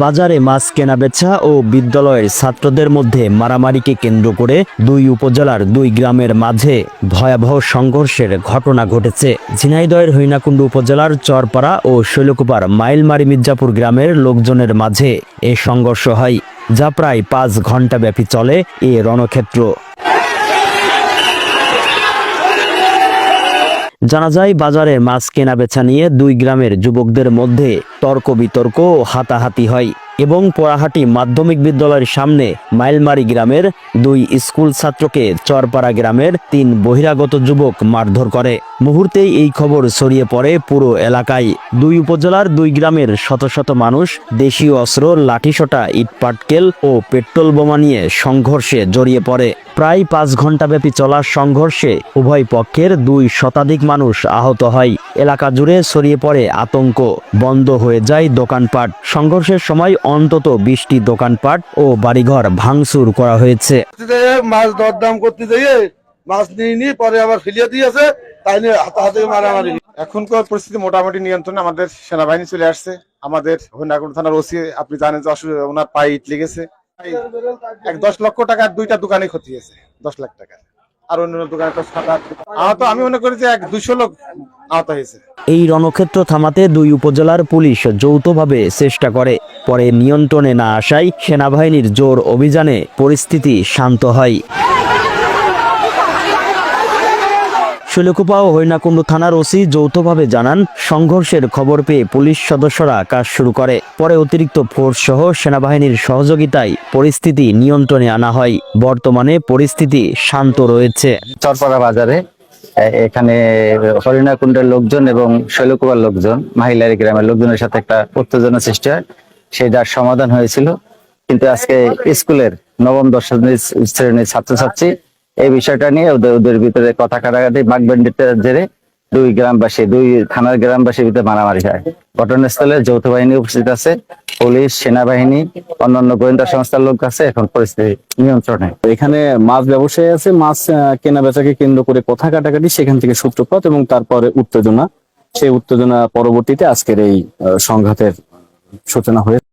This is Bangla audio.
বাজারে মাছ কেনাবেচা ও বিদ্যালয়ের ছাত্রদের মধ্যে মারামারিকে কেন্দ্র করে দুই উপজেলার দুই গ্রামের মাঝে ভয়াবহ সংঘর্ষের ঘটনা ঘটেছে। ঝিনাইদয়ের হইনাকুণ্ডু উপজেলার চরপাড়া ও শৈলকুপার মাইলমারি মির্জাপুর গ্রামের লোকজনের মাঝে এ সংঘর্ষ হয়, যা প্রায় পাঁচ ঘণ্টা ব্যাপী চলে এ রণক্ষেত্র। জানা যায় বাজারে মাছ কেনা বেচা নিয়ে দুই গ্রামের যুবকদের মধ্যে তর্ক বিতর্ক হাতাহাতি হয় এবং পোড়াহাটি মাধ্যমিক বিদ্যালয়ের সামনে মাইলমারি গ্রামের দুই স্কুল ছাত্রকে চরপাড়া গ্রামের তিন বহিরাগত যুবক মারধর করে। মুহূর্তেই এই খবর ছড়িয়ে পড়ে পুরো এলাকায়। দুই উপজেলার দুই গ্রামের শত শত মানুষ দেশীয় অস্ত্র, লাঠিসোঁটা, ইটপাটকেল ও পেট্রোল বোমা নিয়ে সংঘর্ষে জড়িয়ে পড়ে। প্রায় পাঁচ ঘন্টাব্যাপী চলার সংঘর্ষে উভয় পক্ষের দুই শতাধিক মানুষ আহত হয়। এলাকা জুড়ে ছড়িয়ে পড়ে আতঙ্ক। বন্ধ হয়ে যায় দোকানপাট। সংঘর্ষের সময় অন্তত বিশটি দোকানপাট ও বাড়িঘর ভাঙচুর করা হয়েছে। মাছ দরদাম করতে যেয়ে মাছ নিয়ে নিয়ে পরে আবার ফিরিয়ে দিয়েছে। তাই নিয়ে হাতাহাতি মারামারি। এখনকার পরিস্থিতি মোটামুটি নিয়ন্ত্রণে আমাদের সেনাবাহিনী চলে আসছে। আমাদের হরিণাকুণ্ড থানার ওসি আপনি জানেন যে ওনার পায়ে ইট লেগেছে। দশ লক্ষ টাকার দুইটা দোকানে ক্ষতি হয়েছে, দশ লাখ আর অন্য দোকানে তো আহত, আমি মনে করি যে এক দুশো লোক আহত হয়েছে। এই রণক্ষেত্র থামাতে দুই উপজেলার পুলিশ যৌথভাবে চেষ্টা করে, পরে নিয়ন্ত্রণে না আসায় সেনাবাহিনীর জোর অভিযানে পরিস্থিতি শান্ত হয়। শৈলকুপা ও হরিণাকুণ্ড থানার ওসি যৌথভাবে জানান, সংঘর্ষের খবর পেয়ে পুলিশ সদস্যরা কাজ শুরু করে। পরে অতিরিক্ত ফোর্স সহ সেনাবাহিনীর সহযোগিতায় পরিস্থিতি নিয়ন্ত্রণে আনা হয়। বর্তমানে পরিস্থিতি শান্ত রয়েছে। চরপাড়া বাজারে এখানে হরিণাকুণ্ডের লোকজন এবং শৈলকুমার লোকজন, মাহিলারি গ্রামের লোকজনের সাথে একটা উত্তেজনা সৃষ্টি হয়। সেই সেটার সমাধান হয়েছিল। কিন্তু আজকে স্কুলের নবম দশম শ্রেণির ছাত্রছাত্রী এই বিষয়টা নিয়ে ওদের ভিতরে কথা কাটাকাটি বাগবেন্ডিতের জেরে দুই গ্রামবাসী, দুই থানার গ্রামবাসীর ভিতরে মারামারি হয়। ঘটনাস্থলে যৌথ বাহিনী উপস্থিত আছে, পুলিশ, সেনাবাহিনী, অন্যান্য গোয়েন্দা সংস্থার লোক আছে, এখন পরিস্থিতি নিয়ন্ত্রণে। এখানে মাছ ব্যবসায়ী আছে, মাছ কেনা বেচাকে কেন্দ্র করে কথা কাটাকাটি, সেখান থেকে সূত্রপাত এবং তারপরে উত্তেজনা। সেই উত্তেজনা পরবর্তীতে আজকের এই সংঘাতের সূচনা হয়েছে।